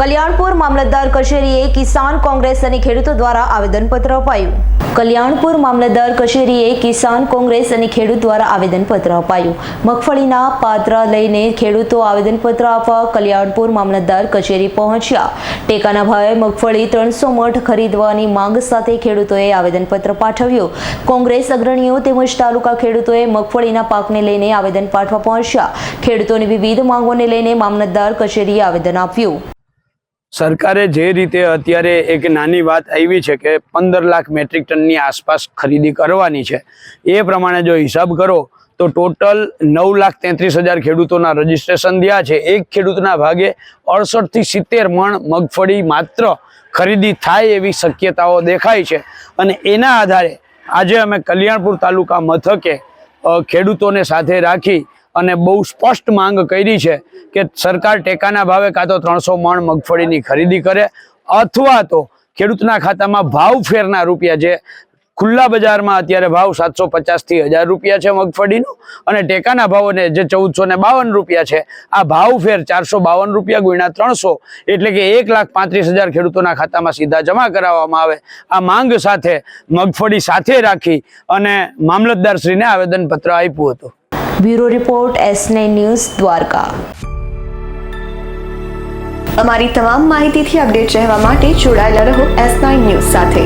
કલ્યાણપુર મામલતદાર કચેરીએ કિસાન કોંગ્રેસ અને ખેડૂતો દ્વારા આવેદનપત્ર અપાયું. કલ્યાણપુર મામલતદાર કચેરીએ કિસાન કોંગ્રેસ અને ખેડૂત દ્વારા આવેદનપત્ર અપાયું. મગફળીના પાત્ર લઈને ખેડૂતો આવેદનપત્ર આપવા કલ્યાણપુર મામલતદાર કચેરી પહોંચ્યા. ટેકાના ભાવે મગફળી ત્રણસો મઠ ખરીદવાની માંગ સાથે ખેડૂતોએ આવેદનપત્ર પાઠવ્યું. કોંગ્રેસ અગ્રણીઓ તેમજ તાલુકા ખેડૂતોએ મગફળીના પાકને લઈને આવેદન પાઠવા પહોંચ્યા. ખેડૂતોની વિવિધ માંગોને લઈને મામલતદાર કચેરીએ આવેદન આપ્યું. સરકારે જે રીતે અત્યારે એક નાની વાત આવી છે કે પંદર લાખ મેટ્રિક ટનની આસપાસ ખરીદી કરવાની છે, એ પ્રમાણે જો હિસાબ કરો, તો ટોટલ નવ લાખ તેત્રીસ હજાર ખેડૂતોના રજીસ્ટ્રેશન થયા છે. એક ખેડૂતના ભાગે અડસઠથી સિત્તેર મણ મગફળી માત્ર ખરીદી થાય એવી શક્યતાઓ દેખાય છે. અને એના આધારે આજે અમે કલ્યાણપુર તાલુકા મથકે ખેડૂતોને સાથે રાખી અને બહુ સ્પષ્ટ માંગ કરી છે કે સરકાર ટેકાના ભાવે કાં તો ત્રણસો મણ મગફળીની ખરીદી કરે અથવા તો ખેડૂતના ખાતામાં ભાવ ફેરના રૂપિયા જે ખુલ્લા બજારમાં અત્યારે ભાવ સાતસો પચાસથી હજાર રૂપિયા છે મગફળીનો અને ટેકાના ભાવને જે ચૌદસો ને બાવન રૂપિયા છે, આ ભાવ ફેર ચારસો બાવન રૂપિયા ગુણ્યા ત્રણસો એટલે કે એક લાખ પાંત્રીસ હજાર ખેડૂતોના ખાતામાં સીધા જમા કરાવવામાં આવે. આ માંગ સાથે મગફળી સાથે રાખી અને મામલતદારશ્રીને આવેદનપત્ર આપ્યું હતું. Bureau report S news Dwarka. અમારી તમામ માહિતીથી અપડેટ રહેવા માટે જોડાયેલા રહો એસ નાઇન ન્યૂઝ સાથે.